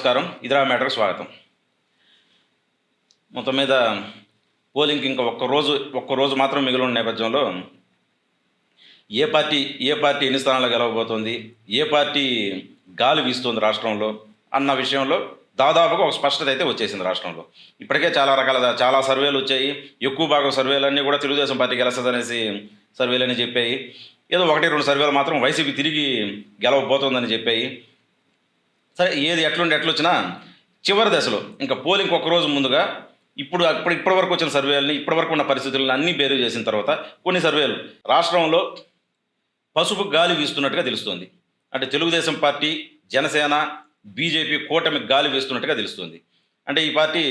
నమస్కారం. ఇదిరా మ్యాటర్ స్వాగతం. మొత్తం మీద పోలింగ్కి ఇంకా ఒక్క రోజు ఒక్క రోజు మాత్రం మిగిలిన నేపథ్యంలో ఏ పార్టీ ఏ పార్టీ ఎన్ని స్థానాలు గెలవబోతోంది ఏ పార్టీ గాలి వీస్తుంది రాష్ట్రంలో అన్న విషయంలో దాదాపుగా ఒక స్పష్టత అయితే వచ్చేసింది రాష్ట్రంలో. ఇప్పటికే చాలా రకాల చాలా సర్వేలు వచ్చాయి. ఎక్కువ భాగం సర్వేలన్నీ కూడా తెలుగుదేశం పార్టీ గెలుస్తుంది అనేసి సర్వేలని చెప్పాయి. ఏదో ఒకటి రెండు సర్వేలు మాత్రం వైసీపీ తిరిగి గెలవబోతోందని చెప్పాయి. సరే ఏది ఎట్లుండి ఎట్లొచ్చినా చివరి దశలో ఇంకా పోలింగ్ ఒక రోజు ముందుగా ఇప్పుడు అప్పుడు ఇప్పటి వరకు వచ్చిన సర్వేలని ఇప్పటి వరకు ఉన్న పరిస్థితులను అన్నీ బేరు చేసిన తర్వాత కొన్ని సర్వేలు రాష్ట్రంలో పసుపు గాలి వీస్తున్నట్టుగా తెలుస్తుంది. అంటే తెలుగుదేశం పార్టీ జనసేన బీజేపీ కూటమి గాలి వీస్తున్నట్టుగా తెలుస్తుంది. అంటే ఈ పార్టీ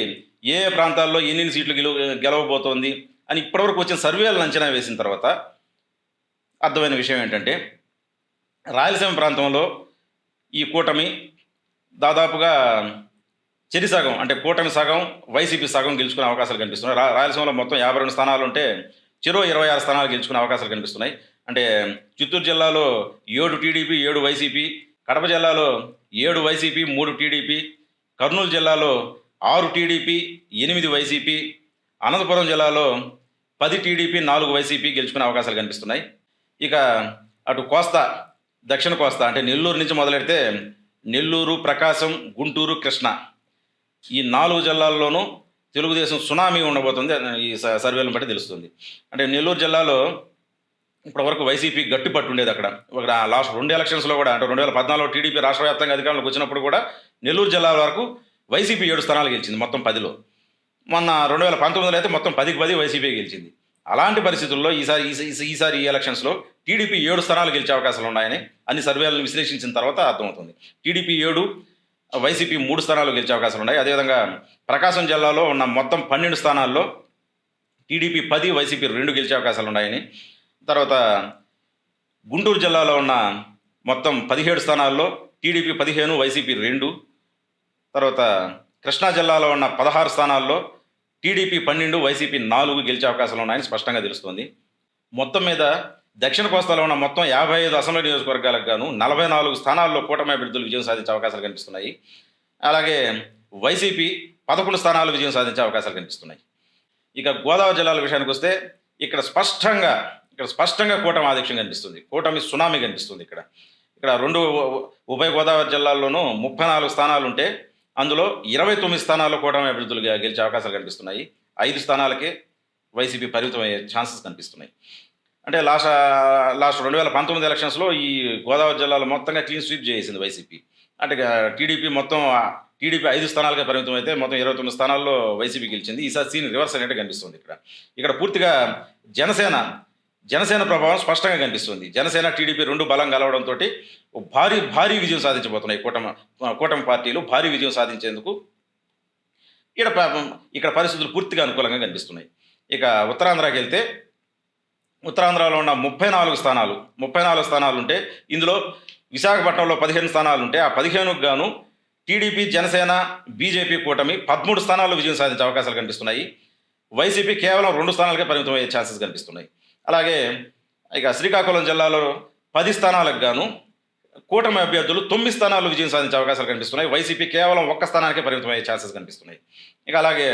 ఏ ప్రాంతాల్లో ఎన్ని సీట్లు గెలు గెలవబోతోంది అని ఇప్పటివరకు వచ్చిన సర్వేలను అంచనా వేసిన తర్వాత అర్థమైన విషయం ఏంటంటే రాయలసీమ ప్రాంతంలో ఈ కూటమి దాదాపుగా చెరి సగం అంటే కూటమి సగం వైసీపీ సగం గెలుచుకునే అవకాశాలు కనిపిస్తున్నాయి. రా రాయలసీమలో మొత్తం యాభై రెండు స్థానాలు ఉంటే చెరో ఇరవై ఆరు స్థానాలు గెలుచుకునే అవకాశాలు కనిపిస్తున్నాయి. అంటే చిత్తూరు జిల్లాలో ఏడు టీడీపీ ఏడు వైసీపీ కడప జిల్లాలో ఏడు వైసీపీ మూడు టీడీపీ కర్నూలు జిల్లాలో ఆరు టీడీపీ ఎనిమిది వైసీపీ అనంతపురం జిల్లాలో పది టీడీపీ నాలుగు వైసీపీ గెలుచుకునే అవకాశాలు కనిపిస్తున్నాయి. ఇక అటు కోస్తా దక్షిణ కోస్తా అంటే నెల్లూరు నుంచి మొదలెడితే నెల్లూరు ప్రకాశం గుంటూరు కృష్ణ. ఈ నాలుగు జిల్లాల్లోనూ తెలుగుదేశం సునామీ ఉండబోతుంది. ఈ స- సర్వేలను బట్టి తెలుస్తుంది. అంటే నెల్లూరు జిల్లాలో ఇప్పటివరకు వైసీపీ గట్టి పట్టు ఉండేది అక్కడ. ఒక లాస్ట్ రెండు ఎలక్షన్స్లో కూడా అంటే రెండు వేల పద్నాలుగులో టీడీపీ రాష్ట్ర వ్యాప్తంగా అధికారంలోకి వచ్చినప్పుడు కూడా నెల్లూరు జిల్లా వరకు వైసీపీ ఏడు స్థానాలు గెలిచింది మొత్తం పదిలో. మొన్న రెండు వేల పంతొమ్మిదిలో అయితే మొత్తం పదికి పది వైసీపీ గెలిచింది. అలాంటి పరిస్థితుల్లో ఈసారి ఈ- ఈసారి ఈ ఎలక్షన్స్లో టీడీపీ ఏడు స్థానాలు గెలిచే అవకాశాలు ఉన్నాయని అన్ని సర్వేలను విశ్లేషించిన తర్వాత అర్థమవుతుంది. టీడీపీ ఏడు వైసీపీ మూడు స్థానాలు గెలిచే అవకాశాలు ఉన్నాయి. అదేవిధంగా ప్రకాశం జిల్లాలో ఉన్న మొత్తం పన్నెండు స్థానాల్లో టీడీపీ పది వైసీపీ రెండు గెలిచే అవకాశాలు ఉన్నాయని. తర్వాత గుంటూరు జిల్లాలో ఉన్న మొత్తం పదిహేడు స్థానాల్లో టీడీపీ పదిహేను వైసీపీ రెండు. తర్వాత కృష్ణా జిల్లాలో ఉన్న పదహారు స్థానాల్లో టీడీపీ పన్నెండు వైసీపీ నాలుగు గెలిచే అవకాశాలు ఉన్నాయని స్పష్టంగా తెలుస్తోంది. మొత్తం మీద దక్షిణ కోస్తాలో ఉన్న మొత్తం యాభై ఐదు అసెంబ్లీ నియోజకవర్గాలకు గాను నలభై నాలుగు స్థానాల్లో కూటమి అభ్యర్థులు విజయం సాధించే అవకాశాలు కనిపిస్తున్నాయి. అలాగే వైసీపీ పదకొండు స్థానాలు విజయం సాధించే అవకాశాలు కనిపిస్తున్నాయి. ఇక గోదావరి జిల్లాల విషయానికి వస్తే ఇక్కడ స్పష్టంగా ఇక్కడ స్పష్టంగా కూటమి ఆధిక్యం కనిపిస్తుంది. కూటమి సునామీ కనిపిస్తుంది ఇక్కడ. ఇక్కడ రెండు ఉభయ గోదావరి జిల్లాల్లోనూ ముప్పై నాలుగు స్థానాలు ఉంటే అందులో ఇరవై తొమ్మిది స్థానాల్లో కూటమి అభ్యర్థులు గెలిచే అవకాశాలు కనిపిస్తున్నాయి. ఐదు స్థానాలకే వైసీపీ పరిమితం అయ్యే ఛాన్సెస్ కనిపిస్తున్నాయి. అంటే లాస్ట్ లాస్ట్ రెండు వేల పంతొమ్మిది ఎలక్షన్స్లో ఈ గోదావరి జిల్లాలో మొత్తంగా క్లీన్ స్వీప్ చేసింది వైసీపీ. అంటే టీడీపీ మొత్తం టీడీపీ ఐదు స్థానాలకే పరిమితం అయితే మొత్తం ఇరవై తొమ్మిది స్థానాల్లో వైసీపీ గెలిచింది. ఈసారి సీన్ రివర్స్ అనేది కనిపిస్తుంది ఇక్కడ. ఇక్కడ పూర్తిగా జనసేన జనసేన ప్రభావం స్పష్టంగా కనిపిస్తుంది. జనసేన టీడీపీ రెండు బలం కలవడంతో భారీ భారీ విజయం సాధించబోతున్నాయి కూటమి కూటమి పార్టీలు. భారీ విజయం సాధించేందుకు ఇక్కడ ఇక్కడ పరిస్థితులు పూర్తిగా అనుకూలంగా కనిపిస్తున్నాయి. ఇక ఉత్తరాంధ్రకి వెళ్తే ఉత్తరాంధ్రలో ఉన్న ముప్పై నాలుగు స్థానాలు ముప్పై నాలుగు స్థానాలు ఉంటే ఇందులో విశాఖపట్నంలో పదిహేను స్థానాలు ఉంటే ఆ పదిహేనుకు గాను టీడీపీ జనసేన బీజేపీ కూటమి పదమూడు స్థానాల్లో విజయం సాధించే అవకాశాలు కనిపిస్తున్నాయి. వైసీపీ కేవలం రెండు స్థానాలకే పరిమితం అయ్యే ఛాన్సెస్ కనిపిస్తున్నాయి. అలాగే ఇక శ్రీకాకుళం జిల్లాలో పది స్థానాలకు గాను కూటమి అభ్యర్థులు తొమ్మిది స్థానాలు విజయం సాధించే అవకాశాలు కనిపిస్తున్నాయి. వైసీపీ కేవలం ఒక్క స్థానానికే పరిమితమయ్యే ఛాన్సెస్ కనిపిస్తున్నాయి. ఇక అలాగే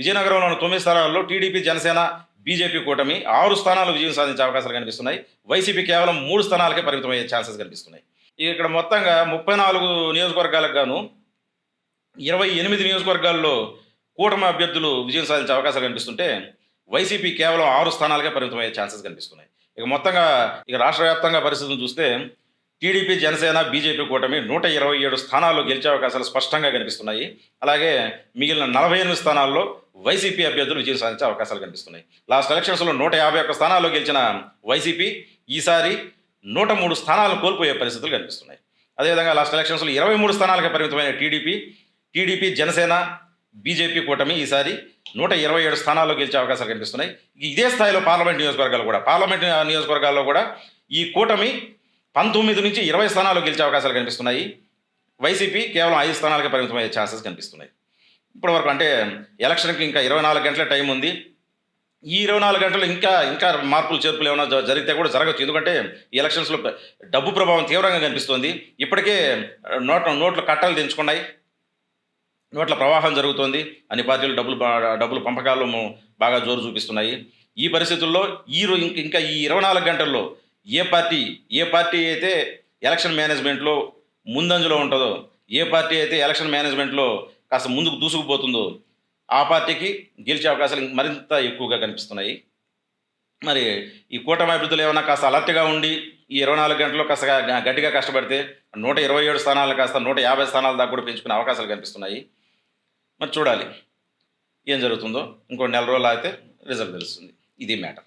విజయనగరంలోని తొమ్మిది స్థానాల్లో టీడీపీ జనసేన బీజేపీ కూటమి ఆరు స్థానాలు విజయం సాధించే అవకాశాలు కనిపిస్తున్నాయి. వైసీపీ కేవలం మూడు స్థానాలకే పరిమితమయ్యే ఛాన్సెస్ కనిపిస్తున్నాయి. ఇక్కడ మొత్తంగా ముప్పై నాలుగు నియోజకవర్గాలకు గాను ఇరవై ఎనిమిది నియోజకవర్గాల్లో కూటమి అభ్యర్థులు విజయం సాధించే అవకాశాలు కనిపిస్తుంటే వైసీపీ కేవలం ఆరు స్థానాలకే పరిమితమయ్యే ఛాన్సెస్ కనిపిస్తున్నాయి. ఇక మొత్తంగా ఇక రాష్ట్ర వ్యాప్తంగా పరిస్థితులను చూస్తే టీడీపీ జనసేన బీజేపీ కూటమి నూట ఇరవై ఏడు స్థానాల్లో గెలిచే అవకాశాలు స్పష్టంగా కనిపిస్తున్నాయి. అలాగే మిగిలిన నలభై ఎనిమిది స్థానాల్లో వైసీపీ అభ్యర్థులు విజయం సాధించే అవకాశాలు కనిపిస్తున్నాయి. లాస్ట్ ఎలక్షన్స్లో నూట యాభై ఒక్క స్థానాల్లో గెలిచిన వైసీపీ ఈసారి నూట మూడు స్థానాలు కోల్పోయే పరిస్థితులు కనిపిస్తున్నాయి. అదేవిధంగా లాస్ట్ ఎలక్షన్స్లో ఇరవై మూడు స్థానాలకే పరిమితమైన టీడీపీ టీడీపీ జనసేన బీజేపీ కూటమి ఈసారి నూట ఇరవై ఏడు స్థానాల్లో గెలిచే అవకాశాలు కనిపిస్తున్నాయి. ఇదే స్థాయిలో పార్లమెంట్ నియోజకవర్గాలు కూడా పార్లమెంట్ నియోజకవర్గాల్లో కూడా ఈ కూటమి పంతొమ్మిది నుంచి ఇరవై స్థానాలు గెలిచే అవకాశాలు కనిపిస్తున్నాయి. వైసీపీ కేవలం ఐదు స్థానాలకే పరిమితమయ్యే ఛాన్సెస్ కనిపిస్తున్నాయి. ఇప్పటివరకు అంటే ఎలక్షన్కి ఇంకా ఇరవై నాలుగు గంటల టైం ఉంది. ఈ ఇరవై నాలుగు గంటలు ఇంకా ఇంకా మార్పులు చేర్పులు ఏమైనా జరిగితే కూడా జరగచ్చు. ఎందుకంటే ఈ ఎలక్షన్స్లో డబ్బు ప్రభావం తీవ్రంగా కనిపిస్తోంది. ఇప్పటికే నోట్ నోట్లు కట్టలు తెంచుకున్నాయి. నోట్ల ప్రవాహం జరుగుతోంది. అన్ని పార్టీలు డబ్బులు బా- డబ్బులు పంపకాలు బాగా జోరు చూపిస్తున్నాయి. ఈ పరిస్థితుల్లో ఈ ఇంకా ఈ ఇరవై నాలుగు గంటల్లో ఏ పార్టీ ఏ పార్టీ అయితే ఎలక్షన్ మేనేజ్మెంట్లో ముందంజలో ఉంటుందో ఏ పార్టీ అయితే ఎలక్షన్ మేనేజ్మెంట్లో కాస్త ముందుకు దూసుకుపోతుందో ఆ పార్టీకి గెలిచే అవకాశాలు మరింత ఎక్కువగా కనిపిస్తున్నాయి. మరి ఈ కూటమి అభివృద్ధులు ఏమైనా కాస్త అలర్ట్గా ఉండి ఈ ఇరవై నాలుగు గంటల్లో కాస్త గట్టిగా కష్టపడితే నూట ఇరవై ఏడు స్థానాలు కాస్త నూట యాభై స్థానాల దాకా కూడా పెంచుకునే అవకాశాలు కనిపిస్తున్నాయి. మరి చూడాలి. ఏం జరుగుతుందో ఇంకో నెల రోజులు అయితే రిజల్ట్ తెలుస్తుంది. ఇది మ్యాటర్.